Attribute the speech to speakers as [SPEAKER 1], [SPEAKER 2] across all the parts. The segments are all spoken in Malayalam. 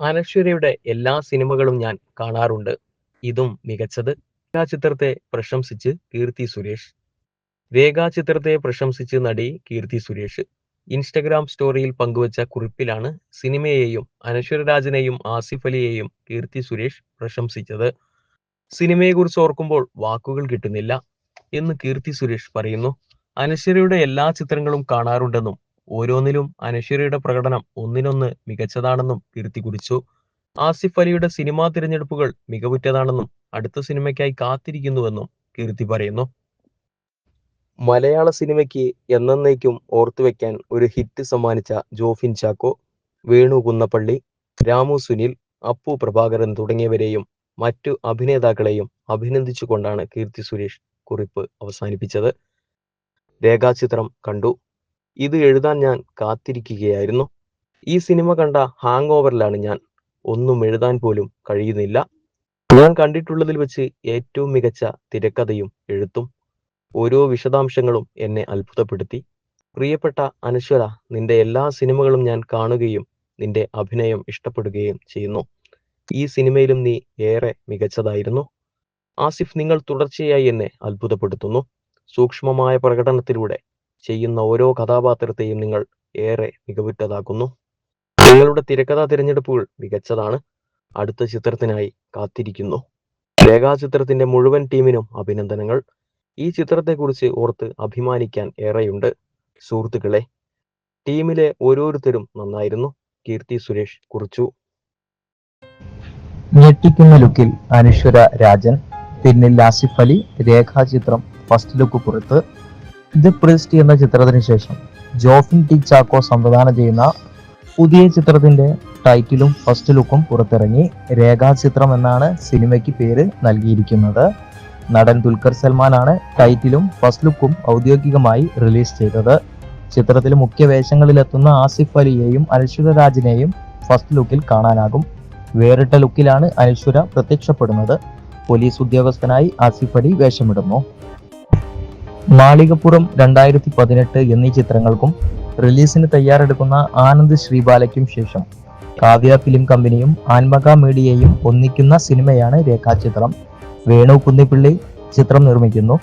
[SPEAKER 1] അനശ്വരയുടെ എല്ലാ സിനിമകളും ഞാൻ കാണാറുണ്ട്. ഇതും മികച്ചത്. ചിത്രത്തെ പ്രശംസിച്ച് കീർത്തി സുരേഷ്. ചിത്രത്തെ പ്രശംസിച്ച് നടി കീർത്തി സുരേഷ്. ഇൻസ്റ്റഗ്രാം സ്റ്റോറിയിൽ പങ്കുവച്ച കുറിപ്പിലാണ് സിനിമയെയും അനശ്വരരാജനെയും ആസിഫ് അലിയെയും കീർത്തി സുരേഷ് പ്രശംസിച്ചത്. സിനിമയെക്കുറിച്ച് ഓർക്കുമ്പോൾ വാക്കുകൾ കിട്ടുന്നില്ല എന്ന് കീർത്തി സുരേഷ് പറയുന്നു. അനശ്വരയുടെ എല്ലാ ചിത്രങ്ങളും കാണാറുണ്ടെന്നും ഓരോന്നിലും അനശ്വരയുടെ പ്രകടനം ഒന്നിനൊന്ന് മികച്ചതാണെന്നും കീർത്തി കുറിച്ചു. ആസിഫ് അലിയുടെ സിനിമാ തിരഞ്ഞെടുപ്പുകൾ മികവുറ്റതാണെന്നും അടുത്ത സിനിമയ്ക്കായി കാത്തിരിക്കുന്നുവെന്നും കീർത്തി പറയുന്നു. മലയാള സിനിമയ്ക്ക് എന്നേക്കും ഓർത്തുവെക്കാൻ ഒരു ഹിറ്റ് സമ്മാനിച്ച ജോഫിൻ ചാക്കോ വേണു കുന്നപ്പള്ളി രാമു സുനിൽ അപ്പു പ്രഭാകരൻ തുടങ്ങിയവരെയും മറ്റു അഭിനേതാക്കളെയും അഭിനന്ദിച്ചുകൊണ്ടാണ് കീർത്തി സുരേഷ് കുറിപ്പ് അവസാനിപ്പിച്ചത്. രേഖാചിത്രം കണ്ടു. ഇത് എഴുതാൻ ഞാൻ കാത്തിരിക്കുകയായിരുന്നു. ഈ സിനിമ കണ്ട ഹാങ് ഓവറിലാണ് ഞാൻ. ഒന്നും എഴുതാൻ പോലും കഴിയുന്നില്ല. ഞാൻ കണ്ടിട്ടുള്ളതിൽ വെച്ച് ഏറ്റവും മികച്ച തിരക്കഥയും എഴുത്തും ഓരോ വിശദാംശങ്ങളും എന്നെ അത്ഭുതപ്പെടുത്തി. പ്രിയപ്പെട്ട അനശ്വര നിന്റെ എല്ലാ സിനിമകളും ഞാൻ കാണുകയും നിന്റെ അഭിനയം ഇഷ്ടപ്പെടുകയും ചെയ്യുന്നു. ഈ സിനിമയിലും നീ ഏറെ മികച്ചതായിരുന്നു. ആസിഫ് നിങ്ങൾ തുടർച്ചയായി എന്നെ അത്ഭുതപ്പെടുത്തുന്നു. സൂക്ഷ്മമായ പ്രകടനത്തിലൂടെ ചെയ്യുന്ന ഓരോ കഥാപാത്രത്തെയും നിങ്ങൾ ഏറെ മികവുറ്റതാക്കുന്നു. നിങ്ങളുടെ തിരക്കഥാ തിരഞ്ഞെടുപ്പുകൾ മികച്ചതാണ്. അടുത്ത ചിത്രത്തിനായി കാത്തിരിക്കുന്നു. രേഖാചിത്രത്തിന്റെ മുഴുവൻ ടീമിനും അഭിനന്ദനങ്ങൾ. ഈ ചിത്രത്തെക്കുറിച്ച് ഓർത്ത് അഭിമാനിക്കാൻ ഏറെയുണ്ട് സുഹൃത്തുക്കളെ. ടീമിലെ ഓരോരുത്തരും നന്നായിരുന്നു. കീർത്തി സുരേഷ് കുറിച്ചു.
[SPEAKER 2] ഞെട്ടിക്കുന്ന ലുക്കിൽ അനശ്വര രാജൻ പിന്നിൽ ആസിഫ് അലി രേഖാചിത്രം ഫസ്റ്റ് ലുക്ക് പുറത്ത്. ദി പ്രിസ്റ്റ് എന്ന ചിത്രത്തിന് ശേഷം ജോഫിൻ ടി ചാക്കോ സംവിധാനം ചെയ്യുന്ന പുതിയ ചിത്രത്തിന്റെ ടൈറ്റിലും ഫസ്റ്റ് ലുക്കും പുറത്തിറങ്ങി രേഖാചിത്രം എന്നാണ് സിനിമയ്ക്ക് പേര് നൽകിയിരിക്കുന്നത്. നടൻ ദുൽഖർ സൽമാനാണ് ടൈറ്റിലും ഫസ്റ്റ് ലുക്കും ഔദ്യോഗികമായി റിലീസ് ചെയ്തത്. ചിത്രത്തിൽ മുഖ്യ വേഷങ്ങളിലെത്തുന്ന ആസിഫ് അലിയെയും അനശ്വര രാജിനെയും ഫസ്റ്റ് ലുക്കിൽ കാണാനാകും. വേറിട്ട ലുക്കിലാണ് അനശ്വര പ്രത്യക്ഷപ്പെടുന്നത്. പോലീസ് ഉദ്യോഗസ്ഥനായി ആസിഫ് അലി വേഷമിടുന്നു. മാളികപ്പുറം രണ്ടായിരത്തി പതിനെട്ട് എന്നീ ചിത്രങ്ങൾക്കും റിലീസിന് തയ്യാറെടുക്കുന്ന ആനന്ദ് ശ്രീബാലയ്ക്കും ശേഷം കാവ്യ ഫിലിം കമ്പനിയും ആൻമക മീഡിയയും ഒന്നിക്കുന്ന സിനിമയാണ് രേഖാചിത്രം വേണു കുന്നിപ്പിള്ളി ചിത്രം നിർമ്മിക്കുന്നു.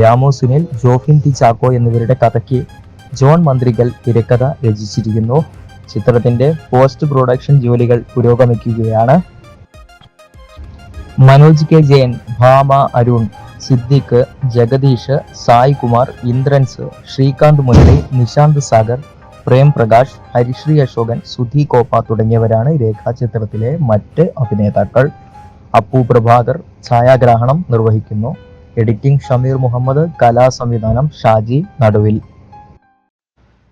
[SPEAKER 2] രാമു സുനിൽ ജോഫിൻ ടി ചാക്കോ എന്നിവരുടെ കഥയ്ക്ക് ജോൺ മന്ത്രികൾ തിരക്കഥ രചിച്ചിരിക്കുന്നു. ചിത്രത്തിന്റെ പോസ്റ്റ് പ്രൊഡക്ഷൻ ജോലികൾ പുരോഗമിക്കുകയാണ്. മനോജ് കെ ജയൻ ഭാമ അരുൺ സിദ്ദിഖ് ജഗദീഷ് സായ് കുമാർ ഇന്ദ്രൻസ് ശ്രീകാന്ത് മുരളി നിശാന്ത് സാഗർ പ്രേം പ്രകാശ് ഹരിശ്രീ അശോകൻ സുധി കോപ്പ തുടങ്ങിയവരാണ് രേഖാചിത്രത്തിലെ മറ്റ് അഭിനേതാക്കൾ. അപ്പു പ്രഭാകർ ഛായാഗ്രാഹണം നിർവഹിക്കുന്നു. എഡിറ്റിംഗ് ഷമീർ മുഹമ്മദ് കലാ സംവിധാനം ഷാജി നടുവിൽ.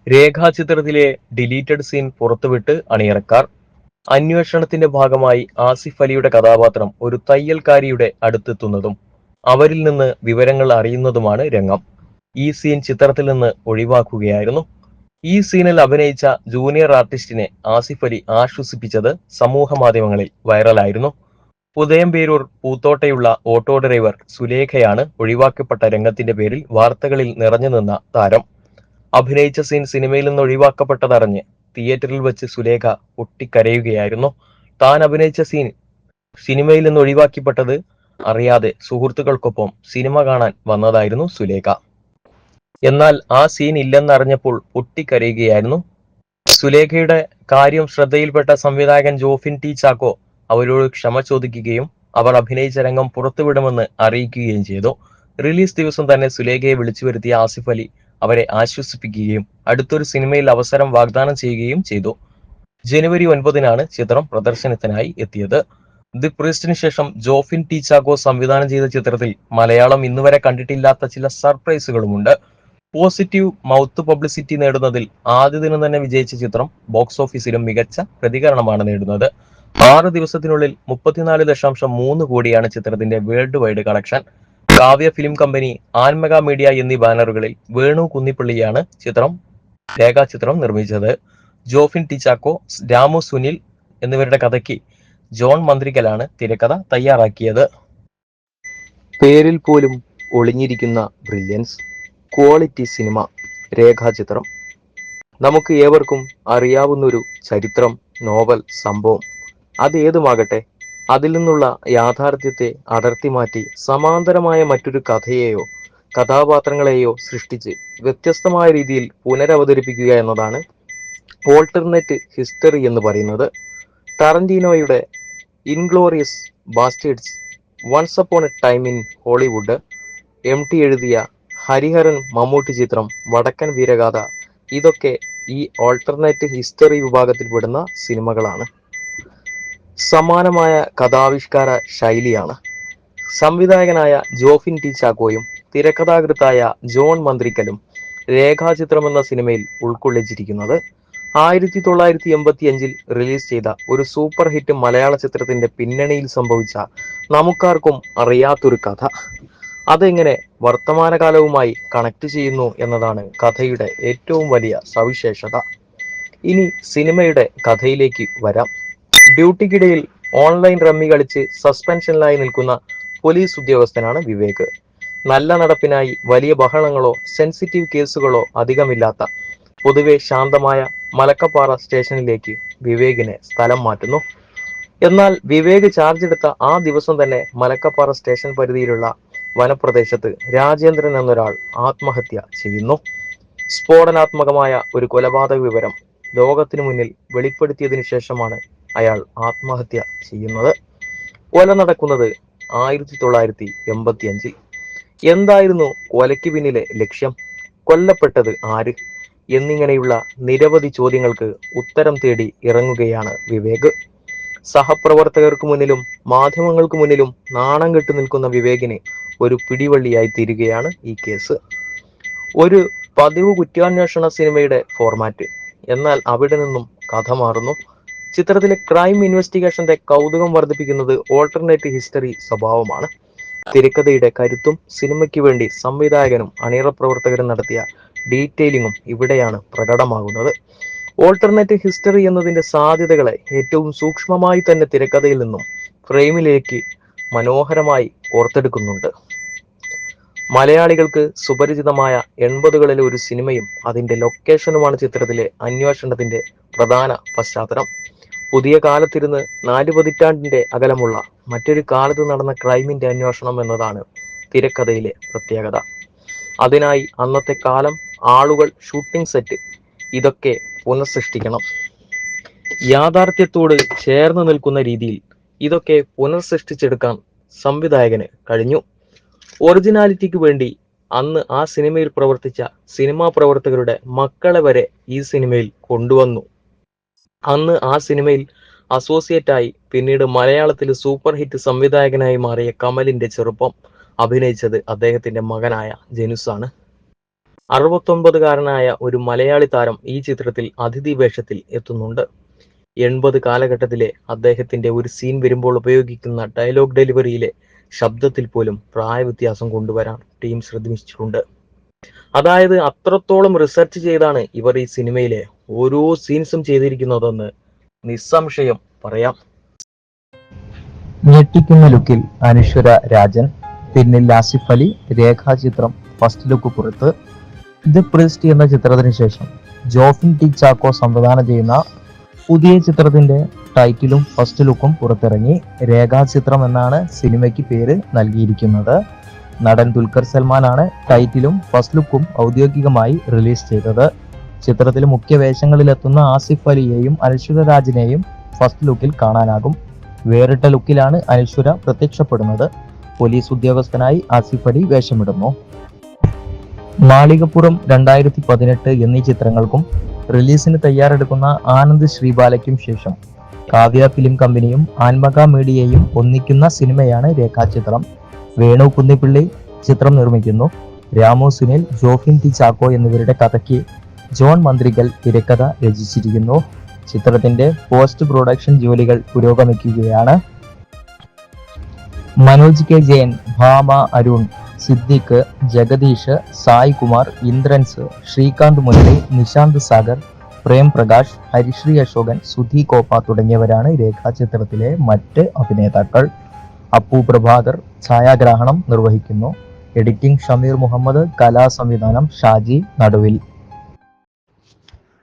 [SPEAKER 1] രേഖാചിത്രത്തിലെ ഡിലീറ്റഡ് സീൻ പുറത്തുവിട്ട് അണിയറക്കാർ. അന്വേഷണത്തിന്റെ ഭാഗമായി ആസിഫ് അലിയുടെ കഥാപാത്രം ഒരു തയ്യൽക്കാരിയുടെ അടുത്തെത്തുന്നതും അവരിൽ നിന്ന് വിവരങ്ങൾ അറിയുന്നതുമാണ് രംഗം. ഈ സീൻ ചിത്രത്തിൽ നിന്ന് ഒഴിവാക്കുകയായിരുന്നു. ഈ സീനിൽ അഭിനയിച്ച ജൂനിയർ ആർട്ടിസ്റ്റിനെ ആസിഫ് അലി ആശ്വസിപ്പിച്ചത് സമൂഹ മാധ്യമങ്ങളിൽ വൈറലായിരുന്നു. ഉദയംപേരൂർ പൂത്തോട്ടയുള്ള ഓട്ടോ ഡ്രൈവർ സുലേഖയാണ് ഒഴിവാക്കപ്പെട്ട രംഗത്തിന്റെ പേരിൽ വാർത്തകളിൽ നിറഞ്ഞു നിന്ന താരം. അഭിനയിച്ച സീൻ സിനിമയിൽ നിന്ന് ഒഴിവാക്കപ്പെട്ടതറിഞ്ഞ് തിയേറ്ററിൽ വെച്ച് സുലേഖ പൊട്ടിക്കരയുകയായിരുന്നു. താൻ അഭിനയിച്ച സീൻ സിനിമയിൽ നിന്ന് ഒഴിവാക്കിപ്പെട്ടത് അറിയാതെ സുഹൃത്തുക്കൾക്കൊപ്പം സിനിമ കാണാൻ വന്നതായിരുന്നു സുലേഖ. എന്നാൽ ആ സീൻ ഇല്ലെന്നറിഞ്ഞപ്പോൾ പൊട്ടിക്കരയുകയായിരുന്നു. സുലേഖയുടെ കാര്യം ശ്രദ്ധയിൽപ്പെട്ട സംവിധായകൻ ജോഫിൻ ടി ചാക്കോ അവരോട് ക്ഷമ ചോദിക്കുകയും അവർ അഭിനയിച്ച രംഗം പുറത്തുവിടുമെന്ന് അറിയിക്കുകയും ചെയ്തു. റിലീസ് ദിവസം തന്നെ സുലേഖയെ വിളിച്ചു വരുത്തിയ ആസിഫ് അലി അവരെ ആശ്വസിപ്പിക്കുകയും അടുത്തൊരു സിനിമയിൽ അവസരം വാഗ്ദാനം ചെയ്യുകയും ചെയ്തു. ജനുവരി ഒൻപതിനാണ് ചിത്രം പ്രദർശനത്തിനായി എത്തിയത്. ദി പ്രീസ്റ്റിന് ശേഷം ജോഫിൻ ടി ചാക്കോ സംവിധാനം ചെയ്ത ചിത്രത്തിൽ മലയാളം ഇന്നുവരെ കണ്ടിട്ടില്ലാത്ത ചില സർപ്രൈസുകളുമുണ്ട്. പോസിറ്റീവ് മൗത്ത് പബ്ലിസിറ്റി നേടുന്നതിൽ ആദ്യ ദിനം തന്നെ വിജയിച്ച ചിത്രം ബോക്സ് ഓഫീസിലും മികച്ച പ്രതികരണമാണ് നേടുന്നത്. ആറ് ദിവസത്തിനുള്ളിൽ മുപ്പത്തിനാല് ദശാംശം മൂന്ന് കോടിയാണ് ചിത്രത്തിന്റെ world wide collection. Kavya film company Annmega media എന്നീ ബാനറുകളിൽ വേണു കുന്നിപ്പള്ളിയാണ് ചിത്രം രേഖാചിത്രം നിർമ്മിച്ചത്. ജോഫിൻ ടിച്ചാക്കോ രാമു സുനിൽ എന്നിവരുടെ കഥയ്ക്ക് ജോൺ മന്ത്രിക്കലാണ് തിരക്കഥ തയ്യാറാക്കിയത്. പേരിൽ പോലും ഒളിഞ്ഞിരിക്കുന്ന ബ്രില്യൻസ് ക്വാളിറ്റി സിനിമ രേഖാചിത്രം. നമുക്ക് ഏവർക്കും അറിയാവുന്നൊരു ചരിത്രം നോവൽ സംഭവം. അത് ഏതുമാകട്ടെ അതിൽ നിന്നുള്ള യാഥാർത്ഥ്യത്തെ അടർത്തി മാറ്റി സമാന്തരമായ മറ്റൊരു കഥയെയോ കഥാപാത്രങ്ങളെയോ സൃഷ്ടിച്ച് വ്യത്യസ്തമായ രീതിയിൽ പുനരവതരിപ്പിക്കുക എന്നതാണ് ഓൾട്ടർനേറ്റ് ഹിസ്റ്ററി എന്ന് പറയുന്നത്. ടറന്റീനോയുടെ inglorious basterds once upon a time in Hollywood M T എഴുതിയ ഹരിഹരൻ മമ്മൂട്ടി ചിത്രം വടക്കൻ വീരഗാഥ. ഇതൊക്കെ ഈ ഓൾട്ടർനേറ്റ് ഹിസ്റ്ററി വിഭാഗത്തിൽ പെടുന്ന സിനിമകളാണ്. സമാനമായ കഥാവിഷ്കാര ശൈലിയാണ്. സംവിധായകനായ ജോഫിൻ ടി ചാക്കോയും തിരക്കഥാകൃത്തായ ജോൺ മന്ത്രിക്കലും രേഖാചിത്രം എന്ന സിനിമയിൽ ഉൾക്കൊള്ളിച്ചിരിക്കുന്നത് ആയിരത്തി തൊള്ളായിരത്തി എൺപത്തി അഞ്ചിൽ റിലീസ് ചെയ്ത ഒരു സൂപ്പർ ഹിറ്റ് മലയാള ചിത്രത്തിന്റെ പിന്നണിയിൽ സംഭവിച്ച നമുക്കാർക്കും അറിയാത്തൊരു കഥ. അതെങ്ങനെ വർത്തമാനകാലവുമായി കണക്ട് ചെയ്യുന്നു എന്നതാണ് കഥയുടെ ഏറ്റവും വലിയ സവിശേഷത. ഇനി സിനിമയുടെ കഥയിലേക്ക് വരാം. ഡ്യൂട്ടിക്കിടയിൽ ഓൺലൈൻ റമ്മി കളിച്ച് സസ്പെൻഷനിലായി നിൽക്കുന്ന പോലീസ് ഉദ്യോഗസ്ഥനാണ് വിവേക്. നല്ല നടപ്പിനായി വലിയ ബഹളങ്ങളോ സെൻസിറ്റീവ് കേസുകളോ അധികമില്ലാത്ത പൊതുവെ ശാന്തമായ മലക്കപ്പാറ സ്റ്റേഷനിലേക്ക് വിവേകിനെ സ്ഥലം മാറ്റുന്നു. എന്നാൽ വിവേക് ചാർജ് എടുത്ത ആ ദിവസം തന്നെ മലക്കപ്പാറ സ്റ്റേഷൻ പരിധിയിലുള്ള വനപ്രദേശത്ത് രാജേന്ദ്രൻ എന്നൊരാൾ ആത്മഹത്യ ചെയ്യുന്നു. സ്ഫോടനാത്മകമായ ഒരു കൊലപാതക വിവരം ലോകത്തിനു മുന്നിൽ വെളിപ്പെടുത്തിയതിനു ശേഷമാണ് അയാൾ ആത്മഹത്യ ചെയ്യുന്നത്. കൊല നടക്കുന്നത് ആയിരത്തി തൊള്ളായിരത്തി എൺപത്തി അഞ്ചിൽ എന്തായിരുന്നു കൊലയ്ക്ക് പിന്നിലെ ലക്ഷ്യം? കൊല്ലപ്പെട്ടത് ആര്? എന്നിങ്ങനെയുള്ള നിരവധി ചോദ്യങ്ങൾക്ക് ഉത്തരം തേടി ഇറങ്ങുകയാണ് വിവേക്. സഹപ്രവർത്തകർക്ക് മുന്നിലും മാധ്യമങ്ങൾക്ക് മുന്നിലും നാണം കെട്ടു നിൽക്കുന്ന വിവേകിനെ ഒരു പിടിവള്ളിയായി തീരുകയാണ് ഈ കേസ്. ഒരു പതിവ് കുറ്റാന്വേഷണ സിനിമയുടെ ഫോർമാറ്റ് എന്നാൽ അവിടെ നിന്നും കഥ മാറുന്നു. ചിത്രത്തിലെ ക്രൈം ഇൻവെസ്റ്റിഗേഷന്റെ കൗതുകം വർദ്ധിപ്പിക്കുന്നത് ഓൾട്ടർനേറ്റ് ഹിസ്റ്ററി സ്വഭാവമാണ്. തിരക്കഥയുടെ കരുത്തും സിനിമയ്ക്ക് വേണ്ടി സംവിധായകനും അണിയറ പ്രവർത്തകരും നടത്തിയ ഡീറ്റെയിലിങ്ങും ഇവിടെയാണ് പ്രകടമാകുന്നത്. ഓൾട്ടർനേറ്റ് ഹിസ്റ്ററി എന്നതിന്റെ സാധ്യതകളെ ഏറ്റവും സൂക്ഷ്മമായി തന്നെ തിരക്കഥയിൽ നിന്നും ഫ്രെയിമിലേക്ക് മനോഹരമായി ഓർത്തെടുക്കുന്നുണ്ട്. മലയാളികൾക്ക് സുപരിചിതമായ എൺപതുകളിലെ ഒരു സിനിമയും അതിന്റെ ലൊക്കേഷനുമാണ് ചിത്രത്തിലെ അന്വേഷണത്തിന്റെ പ്രധാന പശ്ചാത്തലം. പുതിയ കാലത്തിരുന്ന് നാല് പതിറ്റാണ്ടിന്റെ അകലമുള്ള മറ്റൊരു കാലത്ത് നടന്ന ക്രൈമിന്റെ അന്വേഷണം എന്നതാണ് തിരക്കഥയിലെ പ്രത്യേകത. അതിനായി അന്നത്തെ കാലം ആളുകൾ ഷൂട്ടിംഗ് സെറ്റ് ഇതൊക്കെ പുനഃസൃഷ്ടിക്കണം യാഥാർത്ഥ്യത്തോട് ചേർന്ന് നിൽക്കുന്ന രീതിയിൽ ഇതൊക്കെ പുനഃസൃഷ്ടിച്ചെടുക്കാൻ സംവിധായകന് കഴിഞ്ഞു. ഒറിജിനാലിറ്റിക്ക് വേണ്ടി അന്ന് ആ സിനിമയിൽ പ്രവർത്തിച്ച സിനിമാ പ്രവർത്തകരുടെ മക്കളെ വരെ ഈ സിനിമയിൽ കൊണ്ടുവന്നു. അന്ന് ആ സിനിമയിൽ അസോസിയേറ്റ് ആയി പിന്നീട് മലയാളത്തിൽ സൂപ്പർ ഹിറ്റ് സംവിധായകനായി മാറിയ കമലിന്റെ ചെറുപ്പം അഭിനയിച്ചത് അദ്ദേഹത്തിന്റെ മകനായ ജനുസാണ്. അറുപത്തൊമ്പതുകാരനായ ഒരു മലയാളി താരം ഈ ചിത്രത്തിൽ അതിഥി വേഷത്തിൽ എത്തുന്നുണ്ട്. എൺപത് കാലഘട്ടത്തിലെ അദ്ദേഹത്തിന്റെ ഒരു സീൻ വരുമ്പോൾ ഉപയോഗിക്കുന്ന ഡയലോഗ് ഡെലിവറിയിലെ ശബ്ദത്തിൽ പോലും പ്രായവ്യത്യാസം കൊണ്ടുവരാൻ ടീം ശ്രദ്ധിച്ചിട്ടുണ്ട്. അതായത് അത്രത്തോളം റിസർച്ച് ചെയ്താണ് ഇവർ ഈ സിനിമയിലെ ഓരോ സീൻസും ചെയ്തിരിക്കുന്നതെന്ന് നിസ്സംശയം പറയാം.
[SPEAKER 2] ഞെട്ടിക്കുന്ന ലുക്കിൽ അനശ്വര രാജൻ പിന്നിൽ ആസിഫ് അലി രേഖാചിത്രം ഫസ്റ്റ് ലുക്ക് പുറത്ത്. ദി പ്രിസ്റ്റ് എന്ന ചിത്രത്തിന് ശേഷം ജോഫിൻ ടി ചാക്കോ സംവിധാനം ചെയ്യുന്ന പുതിയ ചിത്രത്തിന്റെ ടൈറ്റിലും ഫസ്റ്റ് ലുക്കും പുറത്തിറങ്ങി രേഖാചിത്രം എന്നാണ് സിനിമയ്ക്ക് പേര് നൽകിയിരിക്കുന്നത്. നടൻ ദുൽഖർ സൽമാനാണ് ടൈറ്റിലും ഫസ്റ്റ് ലുക്കും ഔദ്യോഗികമായി റിലീസ് ചെയ്തത്. ചിത്രത്തിൽ മുഖ്യ വേഷങ്ങളിലെത്തുന്ന ആസിഫ് അലിയെയും അനശ്വര രാജിനെയും ഫസ്റ്റ് ലുക്കിൽ കാണാനാകും. വേറിട്ട ലുക്കിലാണ് അനശ്വര പ്രത്യക്ഷപ്പെടുന്നത്. പോലീസ് ഉദ്യോഗസ്ഥനായി ആസിഫ് അലി വേഷമിടുന്നു. മാളികപ്പുറം രണ്ടായിരത്തി പതിനെട്ട് എന്നീ ചിത്രങ്ങൾക്കും റിലീസിന് തയ്യാറെടുക്കുന്ന ആനന്ദ് ശ്രീബാലയ്ക്കും ശേഷം കാവ്യ ഫിലിം കമ്പനിയും ആൻമക മീഡിയയും ഒന്നിക്കുന്ന സിനിമയാണ് രേഖാചിത്രം വേണു കുന്നിപ്പിള്ളി ചിത്രം നിർമ്മിക്കുന്നു. രാമു സുനിൽ ജോഫിൻ ടി ചാക്കോ എന്നിവരുടെ കഥയ്ക്ക് ജോൺ മന്ത്രികൽ തിരക്കഥ രചിച്ചിരിക്കുന്നു. ചിത്രത്തിന്റെ പോസ്റ്റ് പ്രൊഡക്ഷൻ ജോലികൾ പുരോഗമിക്കുകയാണ്. മനോജ് കെ ജയൻ ഭാമ അരുൺ സിദ്ദിഖ് ജഗദീഷ് സായ് കുമാർ ഇന്ദ്രൻസ് ശ്രീകാന്ത് മുരളി നിശാന്ത് സാഗർ പ്രേം പ്രകാശ് ഹരിശ്രീ അശോകൻ സുധി കോപ്പ തുടങ്ങിയവരാണ് രേഖാചിത്രത്തിലെ മറ്റ് അഭിനേതാക്കൾ. അപ്പു പ്രഭാകർ ഛായാഗ്രാഹണം നിർവഹിക്കുന്നു. എഡിറ്റിംഗ് ഷമീർ മുഹമ്മദ് കലാ സംവിധാനം ഷാജി നടുവിൽ.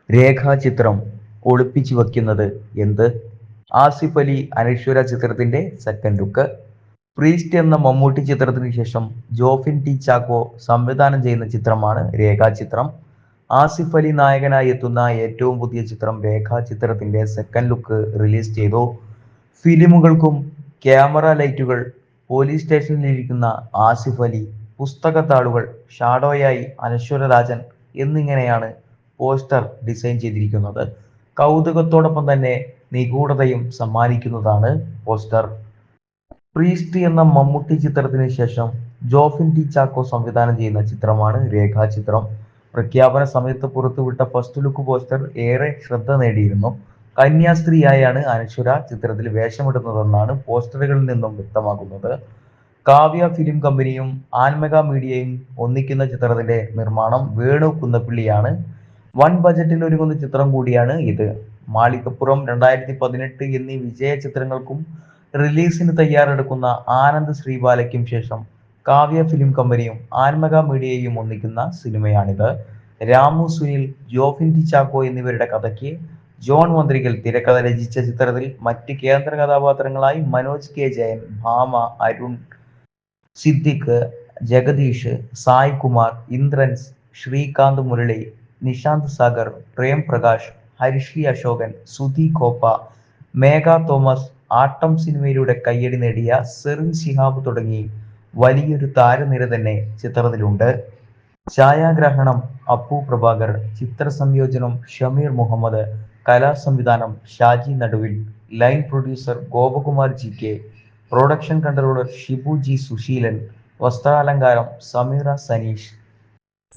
[SPEAKER 3] രേഖാചിത്രം ഒളിപ്പിച്ചു വയ്ക്കുന്നത് എന്ത്?
[SPEAKER 2] ആസിഫ് അലി അനശ്വര ചിത്രത്തിന്റെ സെക്കൻഡ് ലുക്ക് പ്രീസ്റ്റ് എന്ന മമ്മൂട്ടി ചിത്രത്തിന് ശേഷം ജോഫിൻ ടി ചാക്കോ സംവിധാനം ചെയ്യുന്ന ചിത്രമാണ് രേഖാചിത്രം. ആസിഫ് അലി നായകനായി എത്തുന്ന ഏറ്റവും പുതിയ ചിത്രം രേഖാചിത്രത്തിന്റെ സെക്കൻഡ് ലുക്ക് റിലീസ് ചെയ്തു. ഫിലിമുകൾക്കും ക്യാമറ ലൈറ്റുകൾ പോലീസ് സ്റ്റേഷനിൽ ഇരിക്കുന്ന ആസിഫ് അലി പുസ്തകത്താളുകൾ ഷാഡോയായി അനശ്വര രാജൻ എന്നിങ്ങനെയാണ് പോസ്റ്റർ ഡിസൈൻ ചെയ്തിരിക്കുന്നത്. കൗതുകത്തോടൊപ്പം തന്നെ നിഗൂഢതയും സമ്മാനിക്കുന്നതാണ് പോസ്റ്റർ. പ്രീസ്റ്റ് എന്ന മമ്മൂട്ടി ചിത്രത്തിന് ശേഷം ജോഫിൻ ടി ചാക്കോ സംവിധാനം ചെയ്യുന്ന ചിത്രമാണ് രേഖാചിത്രം. പ്രഖ്യാപന സമയത്ത് പുറത്തുവിട്ട ഫസ്റ്റ് ലുക്ക് പോസ്റ്റർ ഏറെ ശ്രദ്ധ നേടിയിരുന്നു. കന്യാസ്ത്രീയായാണ് അനശ്വര ചിത്രത്തിൽ വേഷമിടുന്നതെന്നാണ് പോസ്റ്ററുകളിൽ നിന്നും വ്യക്തമാകുന്നത്. കാവ്യ ഫിലിം കമ്പനിയും ആൻമെഗ മീഡിയയും ഒന്നിക്കുന്ന ചിത്രത്തിന്റെ നിർമ്മാണം വേണു കുന്നപ്പിള്ളിയാണ്. വൺ ബജറ്റിൽ ഒരുങ്ങുന്ന ചിത്രം കൂടിയാണ് ഇത്. മാളികപ്പുറം രണ്ടായിരത്തി പതിനെട്ട് എന്നീ വിജയ ചിത്രങ്ങൾക്കും റിലീസിന് തയ്യാറെടുക്കുന്ന ആനന്ദ് ശ്രീബാലയ്ക്കും ശേഷം കാവ്യ ഫിലിം കമ്പനിയും ആൻമക മീഡിയയും ഒന്നിക്കുന്ന സിനിമയാണിത്. രാമു സുനിൽ ജോഫിൻ ടി ചാക്കോ എന്നിവരുടെ കഥയ്ക്ക് ജോൺ മന്ത്രികൾ തിരക്കഥ രചിച്ച ചിത്രത്തിൽ മറ്റ് കേന്ദ്ര കഥാപാത്രങ്ങളായി മനോജ് കെ. ജയൻ ഭാമ അരുൺ സിദ്ദിഖ് ജഗദീഷ് സായ് കുമാർ ഇന്ദ്രൻസ് ശ്രീകാന്ത് മുരളി നിശാന്ത് സാഗർ പ്രേം പ്രകാശ് ഹരിശ്രീ അശോകൻ സുധി കോപ്പ മേഘ തോമസ് ആട്ടം സിനിമയിലൂടെ കയ്യടി നേടിയ സെറിൻ ശിഹാബ് തുടങ്ങി വലിയൊരു താരനിര തന്നെ ചിത്രത്തിലുണ്ട്. ഛായാഗ്രഹണം അപ്പു പ്രഭാകർ ചിത്ര സംയോജനം ഷമീർ മുഹമ്മദ് കലാ സംവിധാനം Shaji Naduvil line producer Gopakumar G K production controller Shibu G Susheelan വസ്ത്രാലങ്കാരം Sameera Saneesh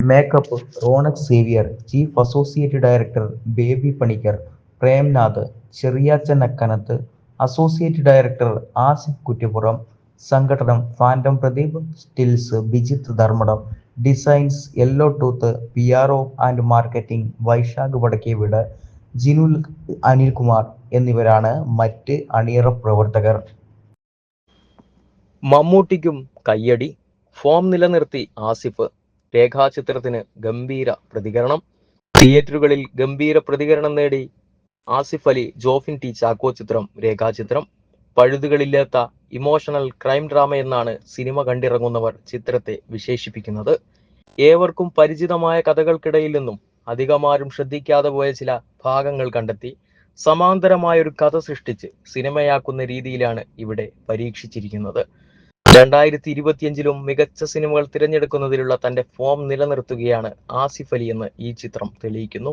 [SPEAKER 2] makeup Ronex Xavier chief associate director Baby Panicker Premnath Cheriyachan Akkanath associate director Asif Kuttippuram സംഘടനം Phantom Pradeep stills Bijith Dharmadam designs Yellowtooth P R O and marketing Vaisakh Vadakkeveedu Jinul Anilkumar എന്നിവരാണ് മറ്റ് അണിയറ പ്രവർത്തകർ.
[SPEAKER 1] മമ്മൂട്ടിക്കും കയ്യടി. ഫോം നിലനിർത്തി ആസിഫ്. രേഖാചിത്രത്തിന് ഗംഭീര പ്രതികരണം. തിയേറ്ററുകളിൽ ഗംഭീര പ്രതികരണം നേടി ആസിഫ് അലി ജോഫിൻ ടി ചാക്കോ ചിത്രം രേഖാചിത്രം പഴുതുകളില്ലാത്ത ഇമോഷണൽ ക്രൈം ഡ്രാമ എന്നാണ് സിനിമ കണ്ടിറങ്ങുന്നവർ ചിത്രത്തെ വിശേഷിപ്പിക്കുന്നത്. ഏവർക്കും പരിചിതമായ കഥകൾക്കിടയിൽ നിന്നും അധികമാരും ശ്രദ്ധിക്കാതെ പോയ ചില ഭാഗങ്ങൾ കണ്ടെത്തി സമാന്തരമായ ഒരു കഥ സൃഷ്ടിച്ച് സിനിമയാക്കുന്ന രീതിയിലാണ് ഇവിടെ പരീക്ഷിച്ചിരിക്കുന്നത്. രണ്ടായിരത്തി ഇരുപത്തിയഞ്ചിലും മികച്ച സിനിമകൾ തിരഞ്ഞെടുക്കുന്നതിലുള്ള തന്റെ ഫോം നിലനിർത്തുകയാണ് ആസിഫ് അലി എന്ന് ഈ ചിത്രം തെളിയിക്കുന്നു.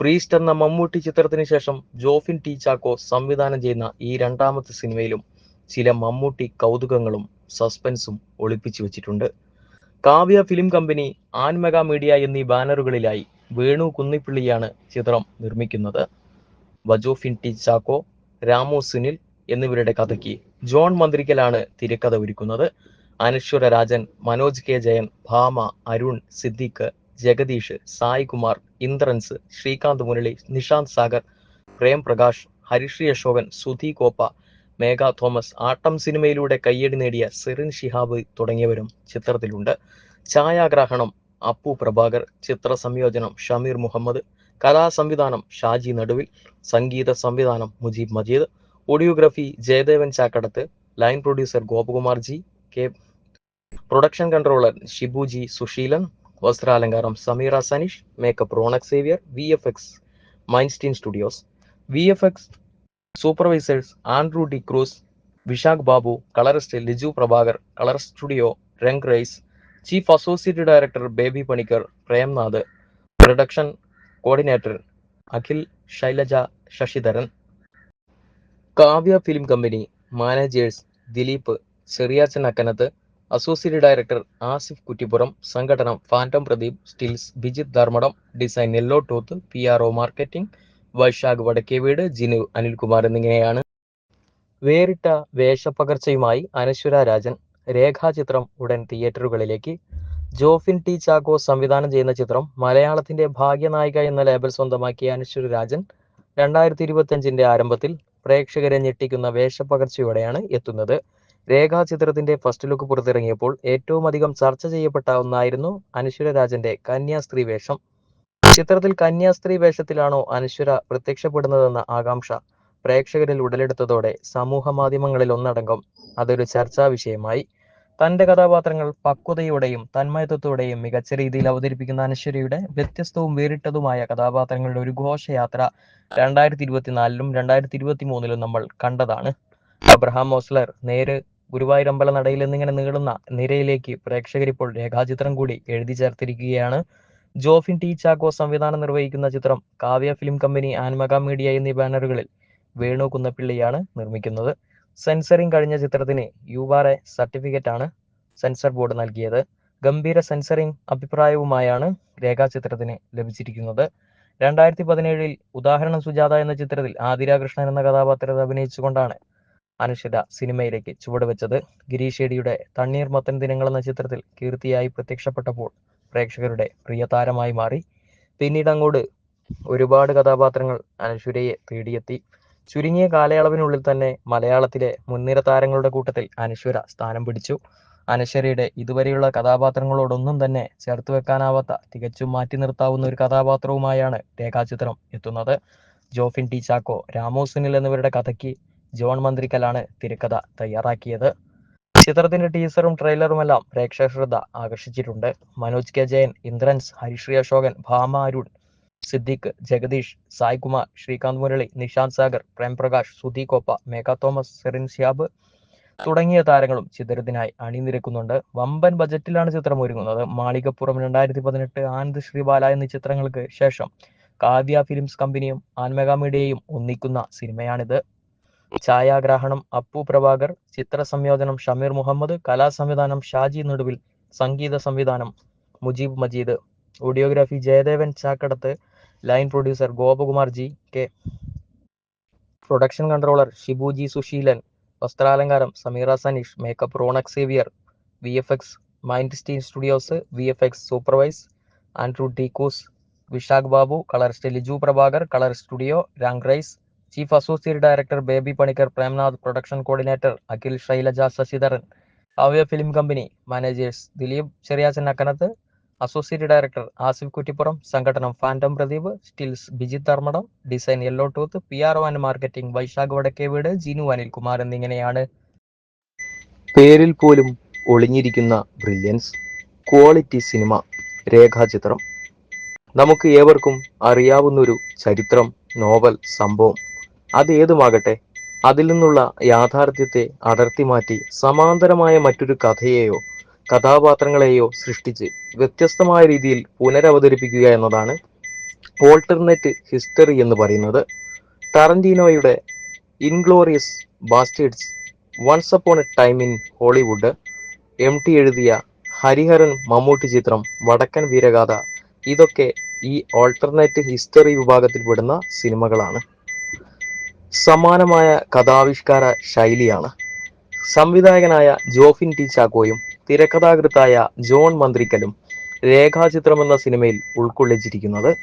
[SPEAKER 1] പ്രീസ്റ്റ് എന്ന മമ്മൂട്ടി ചിത്രത്തിന് ശേഷം ജോഫിൻ ടി ചാക്കോ സംവിധാനം ചെയ്യുന്ന ഈ രണ്ടാമത്തെ സിനിമയിലും ചില മമ്മൂട്ടി കൗതുകങ്ങളും സസ്പെൻസും ഒളിപ്പിച്ചു വെച്ചിട്ടുണ്ട്. Kavya film company Annmega media എന്നീ ബാനറുകളിലായി വേണു കുന്നിപ്പിള്ളിയാണ് ചിത്രം നിർമ്മിക്കുന്നത്. വജോഫിൻ ടി ചാക്കോ രാമു സുനിൽ എന്നിവരുടെ കഥയ്ക്ക് ജോൺ മന്ത്രിക്കലാണ് തിരക്കഥ ഒരുക്കുന്നത്. അനശ്വര രാജൻ മനോജ് കെ ജയൻ ഭാമ അരുൺ സിദ്ദിഖ് ജഗദീഷ് സായ് കുമാർ ഇന്ദ്രൻസ് ശ്രീകാന്ത് മുരളി നിഷാന്ത് സാഗർ പ്രേം പ്രകാശ് ഹരിശ്രീ അശോകൻ സുധി കോപ്പ മേഘ തോമസ് ആട്ടം സിനിമയിലൂടെ കയ്യടി നേടിയ സിറിൻ ഷിഹാബ് തുടങ്ങിയവരും ചിത്രത്തിലുണ്ട്. ഛായാഗ്രഹണം അപ്പു പ്രഭാകർ ചിത്ര സംയോജനം ഷമീർ മുഹമ്മദ് കലാസംവിധാനം ഷാജി നടുവിൽ സംഗീത സംവിധാനം Mujeeb Majeed audiography Jayadevan Chakkadath line producer Gopakumar G K production controller Shibu G Susheelan വസ്ത്രാലങ്കാരം Sameera Saneesh makeup Ronex Xavier V F X Mindstein studios V F X supervisors Andrew D Cruz Vishakh Babu colourist Liju Prabhakar colour studio Rang rise chief associate director Baby Panicker Premnath production coordinator Akhil Shailaja Sasidharan Kavya film company managers Dileep Cheriyachan Akkanath associate director Asif Kuttippuram സംഘടന Phantom Pradeep stills Bijith Dharmadam design Yellowtooth P R O marketing Vaisakh Vadakkeveedu Jinu Anilkumar എന്നിങ്ങനെയാണ്. വേറിട്ട വേഷപ്പകർച്ചയുമായി അനശ്വര രാജൻ രേഖാചിത്രം ഉടൻ തിയേറ്ററുകളിലേക്ക്. ജോഫിൻ ടി ചാക്കോ സംവിധാനം ചെയ്യുന്ന ചിത്രം മലയാളത്തിന്റെ ഭാഗ്യനായിക എന്ന ലേബൽ സ്വന്തമാക്കിയ അനശ്വര രാജൻ രണ്ടായിരത്തി ഇരുപത്തിയഞ്ചിന്റെ ആരംഭത്തിൽ പ്രേക്ഷകരെ ഞെട്ടിക്കുന്ന വേഷപ്പകർച്ചയോടെയാണ് എത്തുന്നത്. രേഖാചിത്രത്തിന്റെ ഫസ്റ്റ് ലുക്ക് പുറത്തിറങ്ങിയപ്പോൾ ഏറ്റവും അധികം ചർച്ച ചെയ്യപ്പെട്ട ഒന്നായിരുന്നു അനശ്വര രാജന്റെ കന്യാസ്ത്രീ വേഷം. ചിത്രത്തിൽ കന്യാസ്ത്രീ വേഷത്തിലാണോ അനശ്വര പ്രത്യക്ഷപ്പെടുന്നതെന്ന ആകാംക്ഷ പ്രേക്ഷകരിൽ ഉടലെടുത്തതോടെ സമൂഹ മാധ്യമങ്ങളിൽ ഒന്നടങ്കം അതൊരു ചർച്ചാ വിഷയമായി. തന്റെ കഥാപാത്രങ്ങൾ പക്വതയോടെയും തന്മയത്വത്തോടെയും മികച്ച രീതിയിൽ അവതരിപ്പിക്കുന്ന അനശ്വരയുടെ വ്യത്യസ്തവും വേറിട്ടതുമായ കഥാപാത്രങ്ങളുടെ ഒരു ഘോഷയാത്ര രണ്ടായിരത്തി ഇരുപത്തിനാലിലും രണ്ടായിരത്തി ഇരുപത്തി മൂന്നിലും നമ്മൾ കണ്ടതാണ്. അബ്രഹാം മോസ്ലർ നേര് ഗുരുവായൂർ അമ്പല നടയിൽ നിന്നിങ്ങനെ നീളുന്ന നിരയിലേക്ക് പ്രേക്ഷകർ ഇപ്പോൾ രേഖാചിത്രം കൂടി എഴുതി ചേർത്തിരിക്കുകയാണ്. ജോഫിൻ ടി. ചാക്കോ സംവിധാനം നിർവഹിക്കുന്ന ചിത്രം Kavya film company Annmega media എന്നീ ബാനറുകളിൽ വേണു കുന്നപ്പിള്ളിയാണ് നിർമ്മിക്കുന്നത്. സെൻസറിംഗ് കഴിഞ്ഞ ചിത്രത്തിന് യു ആർ എ സർട്ടിഫിക്കറ്റ് ആണ് സെൻസർ ബോർഡ് നൽകിയത്. ഗംഭീര സെൻസറിംഗ് അഭിപ്രായവുമായാണ് രേഖാചിത്രത്തിന് ലഭിച്ചിരിക്കുന്നത്. രണ്ടായിരത്തി പതിനേഴിൽ ഉദാഹരണം സുജാത എന്ന ചിത്രത്തിൽ ആതിര കൃഷ്ണൻ എന്ന കഥാപാത്രത്തെ അഭിനയിച്ചുകൊണ്ടാണ് അനശ്വര സിനിമയിലേക്ക് ചുവടുവെച്ചത് ഗിരീഷ് ഷെഡിയുടെ തണ്ണീർ മത്തൻ ദിനങ്ങൾ എന്ന ചിത്രത്തിൽ കീർത്തിയായി പ്രത്യക്ഷപ്പെട്ടപ്പോൾ പ്രേക്ഷകരുടെ പ്രിയ താരമായി മാറി. പിന്നീട് അങ്ങോട്ട് ഒരുപാട് കഥാപാത്രങ്ങൾ അനശ്വരയെ തേടിയെത്തി. ചുരുങ്ങിയ കാലയളവിനുള്ളിൽ തന്നെ മലയാളത്തിലെ മുൻനിര താരങ്ങളുടെ കൂട്ടത്തിൽ അനശ്വര സ്ഥാനം പിടിച്ചു. അനശ്വരയുടെ ഇതുവരെയുള്ള കഥാപാത്രങ്ങളോടൊന്നും തന്നെ ചേർത്ത് വെക്കാനാവാത്ത തികച്ചും മാറ്റി നിർത്താവുന്ന ഒരു കഥാപാത്രവുമായാണ് രേഖാചിത്രം എത്തുന്നത്. ജോഫിൻ ടി ചാക്കോ രാമോ സുനിൽ എന്നിവരുടെ കഥയ്ക്ക് ജോൺ മന്ത്രിക്കലാണ് തിരക്കഥ തയ്യാറാക്കിയത്. ചിത്രത്തിന്റെ ടീസറും ട്രെയിലറുമെല്ലാം പ്രേക്ഷക ശ്രദ്ധ ആകർഷിച്ചിട്ടുണ്ട്. Manoj K Jayan Indrans Harisree Ashokan Bhama Arun Siddique Jagadish Saikumar Sreekanth Murali Nishanth Sagar Premprakash Sudhi Koppa Megha Thomas serine Siyab തുടങ്ങിയ താരങ്ങളും ചിത്രത്തിനായി അണിനിരക്കുന്നുണ്ട്. വമ്പൻ ബജറ്റിലാണ് ചിത്രം ഒരുങ്ങുന്നത് മാളികപ്പുറം രണ്ടായിരത്തി പതിനെട്ട് ആനന്ദ് ശ്രീബാല എന്നീ ചിത്രങ്ങൾക്ക് ശേഷം കാവ്യ ഫിലിംസ് കമ്പനിയും ആൻമേഗ മീഡിയയും ഒന്നിക്കുന്ന സിനിമയാണിത്. ഛായാഗ്രാഹണം അപ്പു പ്രഭാകർ ചിത്ര സംയോജനം ഷമീർ മുഹമ്മദ് കലാസംവിധാനം ഷാജി നടുവിൽ സംഗീത സംവിധാനം Mujeeb Majeed. Audiography Jayadevan Chakkadath line producer Gopakumar G K. Production controller Shibu G Susheelan. വസ്ത്രാലങ്കാരം Sameera Saneesh. Makeup Ronex Xavier. V F X Mindstein studios V F X supervise Andrew D'Cruz Vishakh Babu colourist Liju Prabhakar colour studio Rang rise chief associate director Baby Panicker Premnath production coordinator Akhil Shailaja Sasidharan Kavya film company managers Dileep Cheriyachan Akkanath associate director Asif Kuttippuram സംഘടനം Phantom Pradeep stills Bijith Dharmadam design Yellowtooth P R O and marketing Vaisakh Vadakkeveedu Jinu Anilkumar എന്നിങ്ങനെയാണ്. പേരിൽ പോലും ഒളിഞ്ഞിരിക്കുന്ന ബ്രില്യൻസ് ക്വാളിറ്റി സിനിമ രേഖാചിത്രം. നമുക്ക് ഏവർക്കും അറിയാവുന്നൊരു ചരിത്രം നോവൽ സംഭവം അത് ഏതുമാകട്ടെ? അതിൽ നിന്നുള്ള യാഥാർത്ഥ്യത്തെ അടർത്തി മാറ്റി സമാന്തരമായ മറ്റൊരു കഥയെയോ കഥാപാത്രങ്ങളെയോ സൃഷ്ടിച്ച് വ്യത്യസ്തമായ രീതിയിൽ പുനരവതരിപ്പിക്കുക എന്നതാണ് ഓൾട്ടർനേറ്റ് ഹിസ്റ്ററി എന്ന് പറയുന്നത്. ടറന്റീനോയുടെ inglorious basterds once upon a time in Hollywood M T എഴുതിയ ഹരിഹരൻ മമ്മൂട്ടി ചിത്രം വടക്കൻ വീരഗാഥ ഇതൊക്കെ ഈ ഓൾട്ടർനേറ്റ് ഹിസ്റ്ററി വിഭാഗത്തിൽപ്പെടുന്ന സിനിമകളാണ്. സമാനമായ കഥാവിഷ്കാര ശൈലിയാണ്. സംവിധായകനായ ജോഫിൻ ടി ചാക്കോയും തിരക്കഥാകൃത്തായ ജോൺ മന്ത്രിക്കലും രേഖാചിത്രം എന്ന സിനിമയിൽ ഉൾക്കൊള്ളിച്ചിരിക്കുന്നത്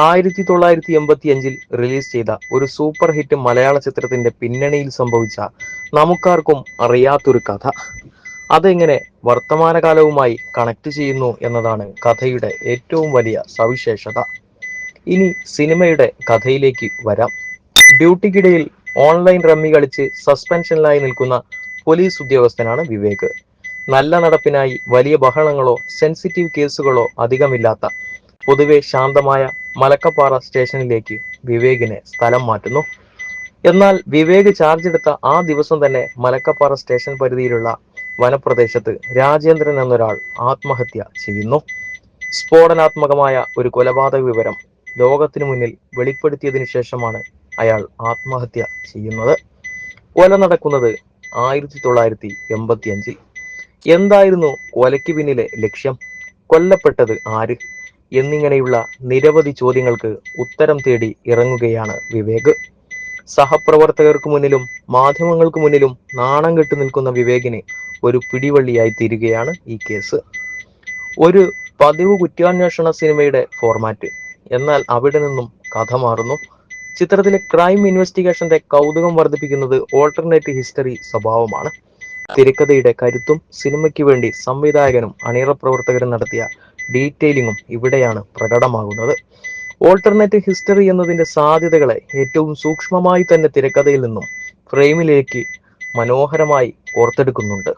[SPEAKER 1] ആയിരത്തി തൊള്ളായിരത്തി എൺപത്തി അഞ്ചിൽ റിലീസ് ചെയ്ത ഒരു സൂപ്പർ ഹിറ്റ് മലയാള ചിത്രത്തിന്റെ പിന്നണിയിൽ സംഭവിച്ച നമുക്കാർക്കും അറിയാത്തൊരു കഥ. അതെങ്ങനെ വർത്തമാനകാലവുമായി കണക്ട് ചെയ്യുന്നു എന്നതാണ് കഥയുടെ ഏറ്റവും വലിയ സവിശേഷത. ഇനി സിനിമയുടെ കഥയിലേക്ക് വരാം. ഡ്യൂട്ടിക്കിടയിൽ ഓൺലൈൻ റമ്മി കളിച്ച് സസ്പെൻഷനിലായി നിൽക്കുന്ന പോലീസ് ഉദ്യോഗസ്ഥനാണ് വിവേക്. നല്ല നടപ്പിനായി വലിയ ബഹളങ്ങളോ സെൻസിറ്റീവ് കേസുകളോ അധികമില്ലാത്ത പൊതുവെ ശാന്തമായ മലക്കപ്പാറ സ്റ്റേഷനിലേക്ക് വിവേകിനെ സ്ഥലം മാറ്റുന്നു. എന്നാൽ വിവേക് ചാർജ് എടുത്ത ആ ദിവസം തന്നെ മലക്കപ്പാറ സ്റ്റേഷൻ പരിധിയിലുള്ള വനപ്രദേശത്ത് രാജേന്ദ്രൻ എന്നൊരാൾ ആത്മഹത്യ ചെയ്യുന്നു. സ്ഫോടനാത്മകമായ ഒരു കൊലപാതക വിവരം ലോകത്തിനു മുന്നിൽ വെളിപ്പെടുത്തിയതിനു ശേഷമാണ് അയാൾ ആത്മഹത്യ ചെയ്യുന്നത് കൊല നടക്കുന്നത് ആയിരത്തി തൊള്ളായിരത്തി എൺപത്തി അഞ്ചിൽ എന്തായിരുന്നു കൊലയ്ക്ക് പിന്നിലെ ലക്ഷ്യം? കൊല്ലപ്പെട്ടത് ആര്? എന്നിങ്ങനെയുള്ള നിരവധി ചോദ്യങ്ങൾക്ക് ഉത്തരം തേടി ഇറങ്ങുകയാണ് വിവേക്. സഹപ്രവർത്തകർക്ക് മുന്നിലും മാധ്യമങ്ങൾക്ക് മുന്നിലും നാണം കെട്ടു നിൽക്കുന്ന വിവേകിനെ ഒരു പിടിവള്ളിയായി തീരുകയാണ് ഈ കേസ്. ഒരു പതിവ് കുറ്റാന്വേഷണ സിനിമയുടെ ഫോർമാറ്റ് എന്നാൽ അവിടെ നിന്നും കഥ മാറുന്നു. ചിത്രത്തിലെ ക്രൈം ഇൻവെസ്റ്റിഗേഷന്റെ കൗതുകം വർദ്ധിപ്പിക്കുന്നത് ഓൾട്ടർനേറ്റ് ഹിസ്റ്ററി സ്വഭാവമാണ്. തിരക്കഥയുടെ കരുത്തും സിനിമയ്ക്ക് വേണ്ടി സംവിധായകനും അണിയറ പ്രവർത്തകരും നടത്തിയ ഡീറ്റെയിലിങ്ങും ഇവിടെയാണ് പ്രകടമാകുന്നത്. ഓൾട്ടർനേറ്റ് ഹിസ്റ്ററി എന്നതിന്റെ സാധ്യതകളെ ഏറ്റവും സൂക്ഷ്മമായി തന്നെ തിരക്കഥയിൽ നിന്നും ഫ്രെയിമിലേക്ക് മനോഹരമായി ഓർത്തെടുക്കുന്നുണ്ട്.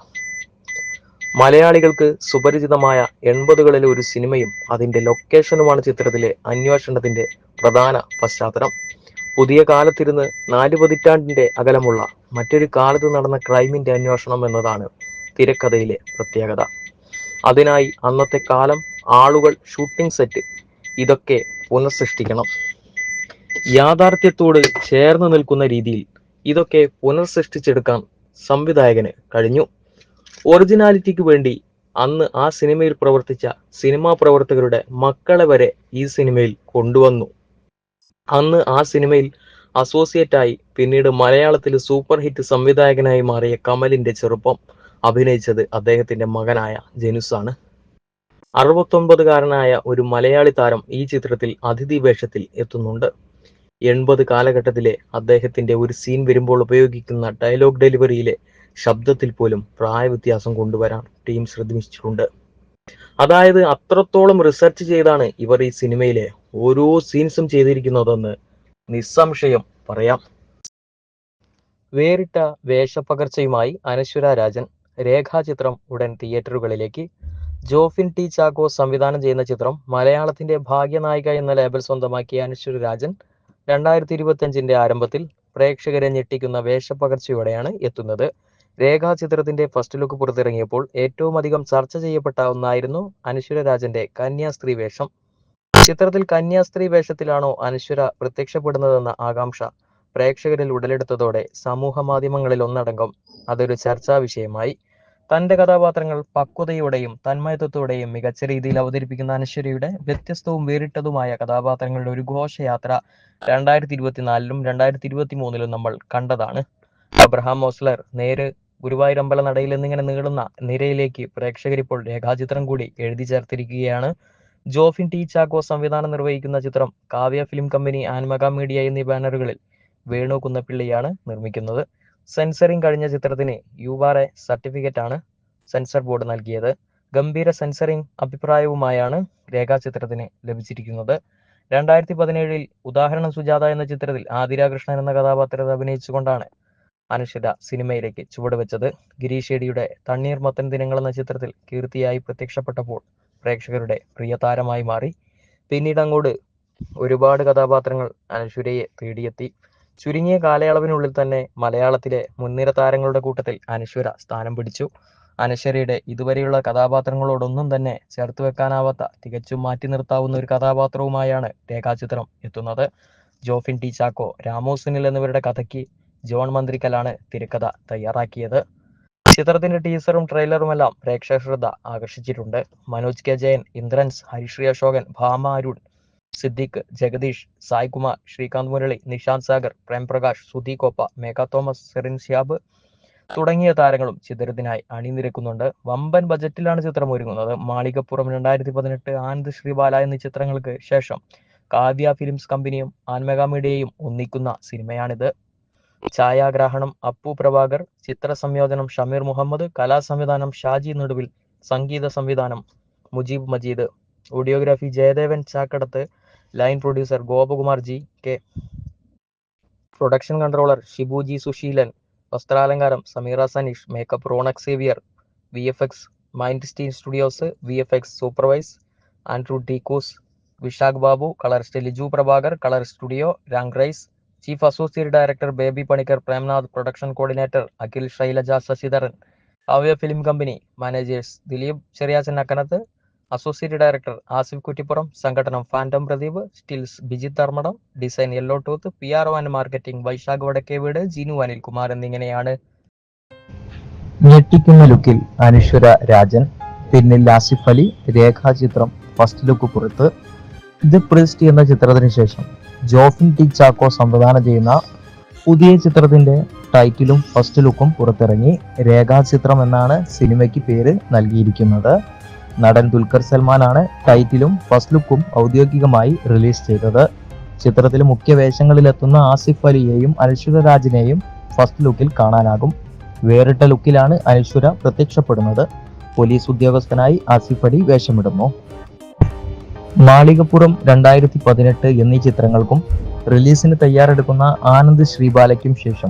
[SPEAKER 1] മലയാളികൾക്ക് സുപരിചിതമായ എൺപതുകളിലെ ഒരു സിനിമയും അതിന്റെ ലൊക്കേഷനുമാണ് ചിത്രത്തിലെ അന്വേഷണത്തിന്റെ പ്രധാന പശ്ചാത്തലം. പുതിയ കാലത്തിരുന്ന് നാല് പതിറ്റാണ്ടിന്റെ അകലമുള്ള മറ്റൊരു കാലത്ത് നടന്ന ക്രൈമിന്റെ അന്വേഷണം എന്നതാണ് തിരക്കഥയിലെ പ്രത്യേകത. അതിനായി അന്നത്തെ കാലം ആളുകൾ ഷൂട്ടിംഗ് സെറ്റ് ഇതൊക്കെ പുനഃസൃഷ്ടിക്കണം. യാഥാർത്ഥ്യത്തോട് ചേർന്ന് നിൽക്കുന്ന രീതിയിൽ ഇതൊക്കെ പുനഃസൃഷ്ടിച്ചെടുക്കാൻ സംവിധായകന് കഴിഞ്ഞു. ഒറിജിനാലിറ്റിക്ക് വേണ്ടി അന്ന് ആ സിനിമയിൽ പ്രവർത്തിച്ച സിനിമാ പ്രവർത്തകരുടെ മക്കളെ വരെ ഈ സിനിമയിൽ കൊണ്ടുവന്നു. അന്ന് ആ സിനിമയിൽ അസോസിയേറ്റ് ആയി പിന്നീട് മലയാളത്തിൽ സൂപ്പർ ഹിറ്റ് സംവിധായകനായി മാറിയ കമലിന്റെ ചെറുപ്പം അഭിനയിച്ചത് അദ്ദേഹത്തിന്റെ മകനായ ജനുസാണ്. അറുപത്തൊമ്പതുകാരനായ ഒരു മലയാളി താരം ഈ ചിത്രത്തിൽ അതിഥി വേഷത്തിൽ എത്തുന്നുണ്ട്. എൺപത് കാലഘട്ടത്തിലെ അദ്ദേഹത്തിന്റെ ഒരു സീൻ വരുമ്പോൾ ഉപയോഗിക്കുന്ന ഡയലോഗ് ഡെലിവറിയിലെ ശബ്ദത്തിൽ പോലും പ്രായവ്യത്യാസം കൊണ്ടുവരാൻ ടീം ശ്രദ്ധിച്ചിട്ടുണ്ട്. അതായത് അത്രത്തോളം റിസർച്ച് ചെയ്താണ് ഇവർ ഈ സിനിമയിലെ ഓരോ സീൻസും ചെയ്തിരിക്കുന്നതെന്ന് നിസ്സംശയം പറയാം. വേറിട്ട വേഷപ്പകർച്ചയുമായി അനശ്വര രാജൻ രേഖാചിത്രം ഉടൻ തിയേറ്ററുകളിലേക്ക് ജോഫിൻ ടി ചാക്കോ സംവിധാനം ചെയ്യുന്ന ചിത്രം മലയാളത്തിന്റെ ഭാഗ്യനായിക എന്ന ലേബൽ സ്വന്തമാക്കിയ അനശ്വര രാജൻ രണ്ടായിരത്തി ഇരുപത്തിയഞ്ചിന്റെ ആരംഭത്തിൽ പ്രേക്ഷകരെ ഞെട്ടിക്കുന്ന വേഷപ്പകർച്ചയോടെയാണ് എത്തുന്നത്. രേഖാചിത്രത്തിന്റെ ഫസ്റ്റ് ലുക്ക് പുറത്തിറങ്ങിയപ്പോൾ ഏറ്റവും അധികം ചർച്ച ചെയ്യപ്പെട്ട ഒന്നായിരുന്നു അനശ്വര രാജന്റെ കന്യാസ്ത്രീ വേഷം. ചിത്രത്തിൽ കന്യാസ്ത്രീ വേഷത്തിലാണോ അനശ്വര പ്രത്യക്ഷപ്പെടുന്നതെന്ന ആകാംക്ഷ. പ്രേക്ഷകരിൽ ഉടലെടുത്തതോടെ സമൂഹ മാധ്യമങ്ങളിൽ ഒന്നടങ്കം അതൊരു ചർച്ചാ വിഷയമായി. തന്റെ കഥാപാത്രങ്ങൾ പക്വതയോടെയും തന്മയത്വത്തോടെയും മികച്ച രീതിയിൽ അവതരിപ്പിക്കുന്ന അനശ്വരയുടെ വ്യത്യസ്തവും വേറിട്ടതുമായ കഥാപാത്രങ്ങളുടെ ഒരു ഘോഷയാത്ര രണ്ടായിരത്തി ഇരുപത്തിനാലിലും രണ്ടായിരത്തി ഇരുപത്തി മൂന്നിലും നമ്മൾ കണ്ടതാണ്. അബ്രഹാം മോസ്ലർ നേര് ഗുരുവായൂരമ്പല നടയിൽ എന്നിങ്ങനെ നീളുന്ന നിരയിലേക്ക് പ്രേക്ഷകരിപ്പോൾ രേഖാചിത്രം കൂടി എഴുതി ചേർത്തിരിക്കുകയാണ്. ജോഫിൻ ടി ചാക്കോ സംവിധാനം നിർവഹിക്കുന്ന ചിത്രം Kavya film company Annmega media എന്നീ ബാനറുകളിൽ വേണു കുന്നപ്പിള്ളിയാണ് നിർമ്മിക്കുന്നത്. സെൻസറിംഗ് കഴിഞ്ഞ ചിത്രത്തിന് യുവാറെ സർട്ടിഫിക്കറ്റ് ആണ് സെൻസർ ബോർഡ് നൽകിയത്. ഗംഭീര സെൻസറിംഗ് അഭിപ്രായവുമായാണ് രേഖാചിത്രത്തിന് ലഭിച്ചിരിക്കുന്നത്. രണ്ടായിരത്തി പതിനേഴിൽ ഉദാഹരണം സുജാത എന്ന ചിത്രത്തിൽ ആതിര കൃഷ്ണൻ എന്ന കഥാപാത്രത്തെ അഭിനയിച്ചുകൊണ്ടാണ് അനശ്വര സിനിമയിലേക്ക് ചുവടുവെച്ചത്. ഗിരീഷ് ഏടിയുടെ തണ്ണീർ മത്തൻ ദിനങ്ങൾ എന്ന ചിത്രത്തിൽ കീർത്തിയായി പ്രത്യക്ഷപ്പെട്ടപ്പോൾ പ്രേക്ഷകരുടെ പ്രിയ താരമായി മാറി. പിന്നീട് അങ്ങോട്ട് ഒരുപാട് കഥാപാത്രങ്ങൾ അനശ്വരയെ തേടിയെത്തി. ചുരുങ്ങിയ കാലയളവിനുള്ളിൽ തന്നെ മലയാളത്തിലെ മുൻനിര താരങ്ങളുടെ കൂട്ടത്തിൽ അനശ്വര സ്ഥാനം പിടിച്ചു. അനശ്വരയുടെ ഇതുവരെയുള്ള കഥാപാത്രങ്ങളോടൊന്നും തന്നെ ചേർത്ത് വെക്കാനാവാത്ത തികച്ചും മാറ്റി നിർത്താവുന്ന ഒരു കഥാപാത്രവുമായാണ് രേഖാചിത്രം എത്തുന്നത്. ജോഫിൻ ടീച്ചാക്കോ ചാക്കോ രാമോ സുനിൽ എന്നിവരുടെ കഥയ്ക്ക് ജോൺ മന്ത്രിക്കലാണ് തിരക്കഥ തയ്യാറാക്കിയത്. ചിത്രത്തിന്റെ ടീസറും ട്രെയിലറും എല്ലാം പ്രേക്ഷക ശ്രദ്ധ ആകർഷിച്ചിട്ടുണ്ട്. മനോജ് കെ ജയൻ ഇന്ദ്രൻസ് ഹരിശ്രീ അശോകൻ ഭാമ അരുൺ സിദ്ദിഖ് ജഗദീഷ് സായ്കുമാർ ശ്രീകാന്ത് മുരളി നിഷാന്ത് സാഗർ പ്രേംപ്രകാശ് സുധി കോപ്പ മേഘ തോമസ് സെറിൻ ശ്യാബ് തുടങ്ങിയ താരങ്ങളും ചിത്രത്തിനായി അണിനിരക്കുന്നുണ്ട്. വമ്പൻ ബജറ്റിലാണ് ചിത്രം ഒരുങ്ങുന്നത് മാളികപ്പുറം രണ്ടായിരത്തി പതിനെട്ട് ആനന്ദ് ശ്രീബാല എന്നീ ചിത്രങ്ങൾക്ക് ശേഷം കാവ്യ ഫിലിംസ് കമ്പനിയും ആൻമേഗ മീഡിയയും ഒന്നിക്കുന്ന സിനിമയാണിത്. ഛായാഗ്രാഹണം അപ്പു പ്രഭാകർ ചിത്ര സംയോജനം ഷമീർ മുഹമ്മദ് കലാസംവിധാനം ഷാജി നടുവിൽ സംഗീത സംവിധാനം Mujeeb Majeed. Audiography Jayadevan Chakkadath line producer Gopakumar G K. Production controller Shibuji Susheelan. വസ്ത്രാലങ്കാരം Sameera Saneesh. Makeup Ronex Xavier. V F X Mindstein studios V F X supervise Andrew ടീക്കൂസ് Vishakh Babu colourist Liju Prabhakar colour studio രാങ് rice chief associate director Baby Panicker Premnath production coordinator Akhil Shailaja Sasidharan Kavya film company managers Dileep Cheriyachan Akkanath associate director Asif Kuttippuram സംഘടനം phantom Pradeep stills Bijith Dharmadam design yellow tooth P R O and marketing Vaisakh Vadakke Veedu Jinu Anilkumar എന്നിങ്ങനെയാണ്.
[SPEAKER 2] ഞെട്ടിക്കുന്ന ലുക്കിൽ അനശ്വര രാജൻ പിന്നിൽ ആസിഫ് അലി രേഖാചിത്രം ഫസ്റ്റ് ലുക്ക് പുറത്ത്. ദി പ്രിസ്റ്റ് എന്ന ചിത്രത്തിന് ശേഷം. ജോഫിൻ ടി ചാക്കോ സംവിധാനം ചെയ്യുന്ന പുതിയ ചിത്രത്തിന്റെ ടൈറ്റിലും ഫസ്റ്റ് ലുക്കും പുറത്തിറങ്ങി രേഖാചിത്രം എന്നാണ് സിനിമയ്ക്ക് പേര് നൽകിയിരിക്കുന്നത്. നടൻ ദുൽഖർ സൽമാനാണ് ടൈറ്റിലും ഫസ്റ്റ് ലുക്കും ഔദ്യോഗികമായി റിലീസ് ചെയ്തത്. ചിത്രത്തിലെ മുഖ്യ വേഷങ്ങളിലെത്തുന്ന ആസിഫ് അലിയെയും അനശ്വര രാജിനെയും ഫസ്റ്റ് ലുക്കിൽ കാണാനാകും. വേറിട്ട ലുക്കിലാണ് അനശ്വര പ്രത്യക്ഷപ്പെടുന്നത്. പോലീസ് ഉദ്യോഗസ്ഥനായി ആസിഫ് അലി വേഷമിടുന്നു. മാളികപ്പുറം രണ്ടായിരത്തി പതിനെട്ട് എന്നീ ചിത്രങ്ങൾക്കും റിലീസിന് തയ്യാറെടുക്കുന്ന ആനന്ദ് ശ്രീബാലയ്ക്കും ശേഷം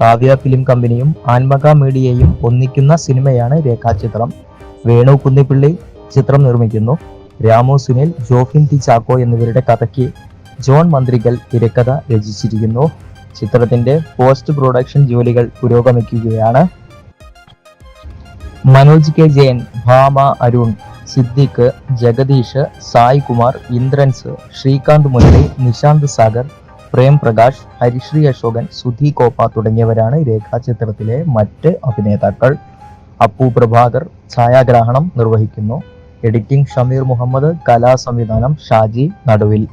[SPEAKER 2] കാവ്യ ഫിലിം കമ്പനിയും ആൻമക മീഡിയയും ഒന്നിക്കുന്ന സിനിമയാണ് രേഖാചിത്രം. വേണു കുന്നിപ്പിള്ളി ചിത്രം നിർമ്മിക്കുന്നു. രാമു സുനിൽ ജോഫിൻ ടി ചാക്കോ എന്നിവരുടെ കഥയ്ക്ക് ജോൺ മന്ത്രികൽ തിരക്കഥ രചിച്ചിരിക്കുന്നു. ചിത്രത്തിന്റെ പോസ്റ്റ് പ്രൊഡക്ഷൻ ജോലികൾ പുരോഗമിക്കുകയാണ്. മനോജ് കെ. ജയൻ ഭാമ അരുൺ സിദ്ദിഖ് ജഗദീഷ് സായ് കുമാർ ഇന്ദ്രൻസ് ശ്രീകാന്ത് മുരളി നിശാന്ത് സാഗർ പ്രേം പ്രകാശ് ഹരിശ്രീ അശോകൻ സുധി കോപ്പ തുടങ്ങിയവരാണ് രേഖാചിത്രത്തിലെ മറ്റ് അഭിനേതാക്കൾ. അപ്പു പ്രഭാകർ ഛായാഗ്രാഹണം നിർവഹിക്കുന്നു. എഡിറ്റിംഗ് ഷമീർ മുഹമ്മദ് കലാ സംവിധാനം ഷാജി നടുവിൽ.